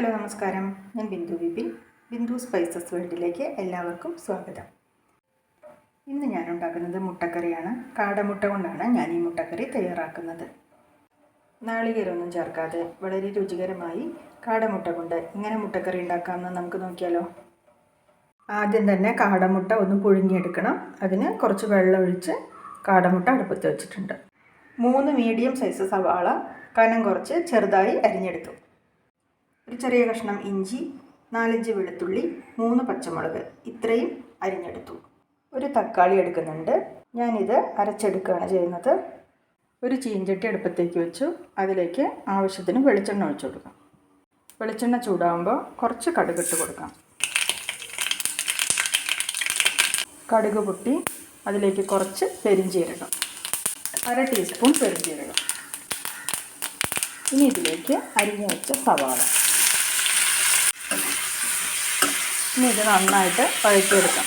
Hello നമസ്കാരം. ഞാൻ Bindu Vipin. Bindu spices വേൾഡിലേക്ക് എല്ലാവർക്കും സ്വാഗതം. ഇന്ന് ഞാൻ ഉണ്ടാക്കുന്നത് മുട്ടക്കറിയാണ്. കാടമുട്ട കൊണ്ടാണ് ഞാൻ ഈ മുട്ടക്കറി തയ്യാറാക്കുന്നത്. നാളികേരമൊന്നും ചേർക്കാതെ വളരെ രുചികരമായി കാടമുട്ട കൊണ്ട് ഇങ്ങനെ മുട്ടക്കറി ഉണ്ടാക്കാമെന്ന് നമുക്ക് നോക്കിയാലോ? ആദ്യം തന്നെ കാടമുട്ട ഒന്ന് പുഴുങ്ങിയെടുക്കണം. അതിന് കുറച്ച് വെള്ളം ഒഴിച്ച് കാടമുട്ട അടുപ്പത്ത് വെച്ചിട്ടുണ്ട്. മൂന്ന് മീഡിയം സൈസ് സവാള കനം കുറച്ച് ചെറുതായി അരിഞ്ഞെടുത്തു. ഒരു ചെറിയ കഷ്ണം ഇഞ്ചി നാലഞ്ച് വെളുത്തുള്ളി മൂന്ന് പച്ചമുളക് ഇത്രയും അരിഞ്ഞെടുത്തു. ഒരു തക്കാളി എടുക്കുന്നുണ്ട്. ഞാനിത് അരച്ചെടുക്കുകയാണ് ചെയ്യുന്നത്. ഒരു ചീഞ്ചട്ടി അടുപ്പത്തേക്ക് വെച്ചു. അതിലേക്ക് ആവശ്യത്തിന് വെളിച്ചെണ്ണ ഒഴിച്ചു കൊടുക്കാം. വെളിച്ചെണ്ണ ചൂടാകുമ്പോൾ കുറച്ച് കടുകിട്ട് കൊടുക്കാം. കടുക് പൊട്ടി അതിലേക്ക് കുറച്ച് പെരിഞ്ചീരകം. അര ടീസ്പൂൺ പെരിഞ്ചീരകം. ഇനി ഇതിലേക്ക് അരിഞ്ഞു വെച്ച സവാള. ഇനി ഇത് നന്നായിട്ട് വഴറ്റിയെടുക്കാം.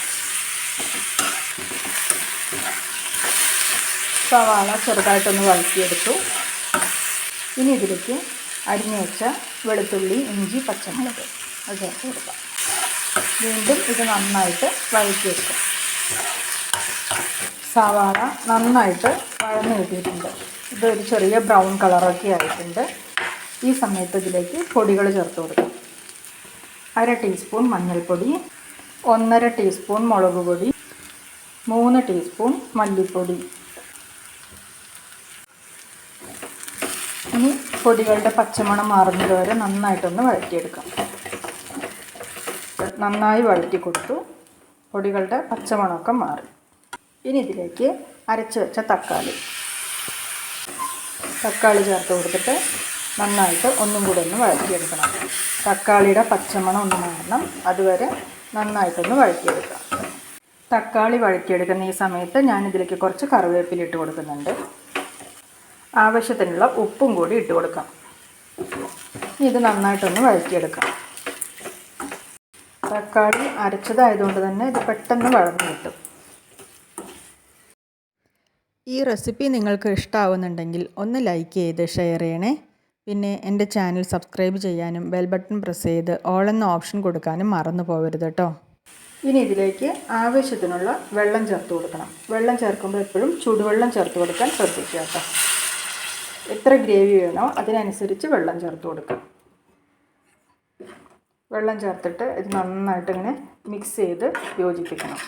സവാള ചെറുതായിട്ടൊന്ന് വഴറ്റിയെടുത്തു. ഇനി ഇതിലേക്ക് അരിഞ്ഞു വെച്ച വെളുത്തുള്ളി ഇഞ്ചി പച്ചമുളക് അത് ചേർത്ത് കൊടുക്കാം. വീണ്ടും ഇത് നന്നായിട്ട് വഴറ്റിയെടുക്കാം. സവാള നന്നായിട്ട് വഴന്ന് കിട്ടിയിട്ടുണ്ട്. ഇതൊരു ചെറിയ ബ്രൗൺ കളറൊക്കെ ആയിട്ടുണ്ട്. ഈ സമയത്ത് ഇതിലേക്ക് പൊടികൾ ചേർത്ത് കൊടുക്കാം. അര ടീസ്പൂൺ മഞ്ഞൾപ്പൊടി ഒന്നര ടീസ്പൂൺ മുളക് പൊടി മൂന്ന് ടീസ്പൂൺ മല്ലിപ്പൊടി. ഇനി പൊടികളുടെ പച്ചമണം മാറുന്നത് വരെ നന്നായിട്ടൊന്ന് വഴറ്റിയെടുക്കാം. നന്നായി വഴറ്റി കൊടുത്തു. പൊടികളുടെ പച്ചമണമൊക്കെ മാറി. ഇനി ഇതിലേക്ക് അരച്ച് വെച്ച തക്കാളി. തക്കാളി ചേർത്ത് കൊടുത്തിട്ട് നന്നായിട്ട് ഒന്നും കൂടെ ഒന്ന് വഴറ്റിയെടുക്കണം. തക്കാളിയുടെ പച്ചമണം ഒന്ന് മാറണം. അതുവരെ നന്നായിട്ടൊന്ന് വഴറ്റിയെടുക്കാം. തക്കാളി വഴറ്റിയെടുക്കുന്ന ഈ സമയത്ത് ഞാനിതിലേക്ക് കുറച്ച് കറിവേപ്പില ഇട്ട് കൊടുക്കുന്നുണ്ട്. ആവശ്യത്തിനുള്ള ഉപ്പും കൂടി ഇട്ട് കൊടുക്കാം. ഇത് നന്നായിട്ടൊന്ന് വഴറ്റിയെടുക്കാം. തക്കാളി അരച്ചതായതുകൊണ്ട് തന്നെ ഇത് പെട്ടെന്ന് വഴന്നു കിട്ടും. ഈ റെസിപ്പി നിങ്ങൾക്ക് ഇഷ്ടമാവുന്നുണ്ടെങ്കിൽ ഒന്ന് ലൈക്ക് ചെയ്ത് ഷെയർ ചെയ്യണേ. പിന്നെ എന്റെ ചാനൽ സബ്സ്ക്രൈബ് ചെയ്യാനും ബെൽ ബട്ടൺ പ്രസ് ചെയ്ത് ഓൾ എന്ന ഓപ്ഷൻ കൊടുക്കാനും മറന്നു പോകരുത് കേട്ടോ. ഇനി ഇതിലേക്ക് ആവശ്യത്തിനുള്ള വെള്ളം ചേർത്ത് കൊടുക്കണം. വെള്ളം ചേർക്കുമ്പോൾ എപ്പോഴും ചൂടുവെള്ളം ചേർത്ത് കൊടുക്കാൻ ശ്രദ്ധിക്കുക കേട്ടോ. എത്ര ഗ്രേവി വേണോ അതിനനുസരിച്ച് വെള്ളം ചേർത്ത് കൊടുക്കാം. വെള്ളം ചേർത്തിട്ട് ഇത് നന്നായിട്ട് ഇങ്ങനെ മിക്സ് ചെയ്ത് യോജിപ്പിക്കണം.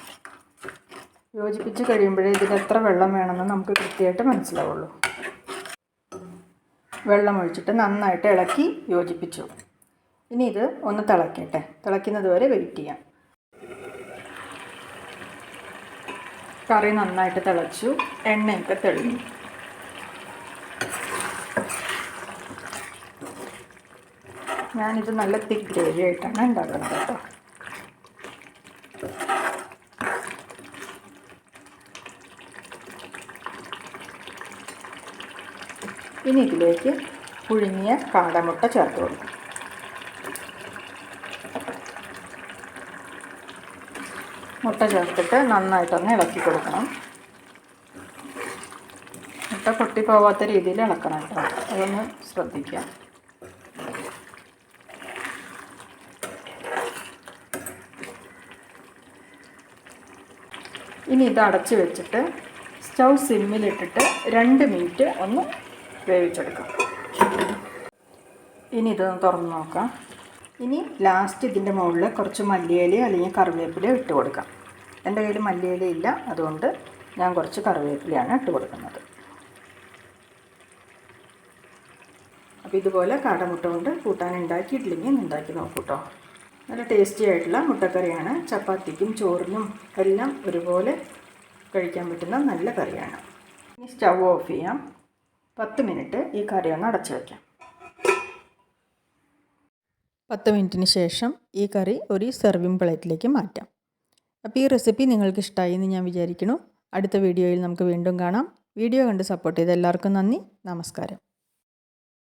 യോജിപ്പിച്ച് കഴിയുമ്പോഴേ ഇതിന് എത്ര വെള്ളം വേണമെന്ന് നമുക്ക് കൃത്യമായിട്ട് മനസ്സിലാവുള്ളൂ. വെള്ളം ഒഴിച്ചിട്ട് നന്നായിട്ട് ഇളക്കി യോജിപ്പിച്ചു. ഇനി ഇത് ഒന്ന് തിളക്കട്ടെ. തിളയ്ക്കുന്നത് വരെ വെയിറ്റ് ചെയ്യാം. കറി നന്നായിട്ട് തിളച്ചു. എണ്ണയൊക്കെ തെളിഞ്ഞു. ഞാനിത് നല്ല തിക്ക് ഗ്രേവി ആയിട്ടാണ് ഉണ്ടാക്കുന്നത് കേട്ടോ. ഇനി ഇതിലേക്ക് പുഴുങ്ങിയ കാടമുട്ട ചേർത്ത് കൊടുക്കും. മുട്ട ചേർത്തിട്ട് നന്നായിട്ടൊന്ന് ഇളക്കി കൊടുക്കണം. മുട്ട പൊട്ടിപ്പോവാത്ത രീതിയിൽ ഇളക്കണം കേട്ടോ. അതൊന്ന് ശ്രദ്ധിക്കാം ഇനി ഇത് അടച്ചു വെച്ചിട്ട് സ്റ്റൗ സിമ്മിലിട്ടിട്ട് രണ്ട് മിനിറ്റ് ഒന്ന് വേവിച്ചെടുക്കാം. ഇനി ഇതൊന്ന് തുറന്ന് നോക്കാം. ഇനി ലാസ്റ്റ് ഇതിന്റെ മുകളിൽ കുറച്ച് മല്ലിയില അല്ലെങ്കിൽ കറിവേപ്പില ഇട്ട് കൊടുക്കാം. എന്റെ കയ്യിൽ മല്ലിയില ഇല്ല അതുകൊണ്ട് ഞാൻ കുറച്ച് കറിവേപ്പിലയാണ് ഇട്ട് കൊടുക്കുന്നത്. അപ്പോൾ ഇതുപോലെ കാടമുട്ട കൊണ്ട് കൂട്ടാൻ ഉണ്ടാക്കിയിട്ടില്ലെങ്കിൽ ഉണ്ടാക്കി നോക്കൂട്ടോ നല്ല ടേസ്റ്റി ആയിട്ടുള്ള മുട്ടക്കറിയാണ്. ചപ്പാത്തിക്കും ചോറിനും എല്ലാം ഒരുപോലെ കഴിക്കാൻ പറ്റുന്ന നല്ല കറിയാണ്. ഇനി സ്റ്റവ് ഓഫ് ചെയ്യാം. പത്ത് മിനിറ്റ് ഈ കറി ഒന്ന് അടച്ചു വയ്ക്കാം പത്ത് മിനിറ്റിന് ശേഷം ഈ കറി ഒരു സെർവിങ് പ്ലേറ്റിലേക്ക് മാറ്റാം. അപ്പോൾ ഈ റെസിപ്പി നിങ്ങൾക്ക് ഇഷ്ടമായി എന്ന് ഞാൻ വിചാരിക്കുന്നു. അടുത്ത വീഡിയോയിൽ നമുക്ക് വീണ്ടും കാണാം. വീഡിയോ കണ്ട് സപ്പോർട്ട് ചെയ്ത എല്ലാവർക്കും നന്ദി. നമസ്കാരം.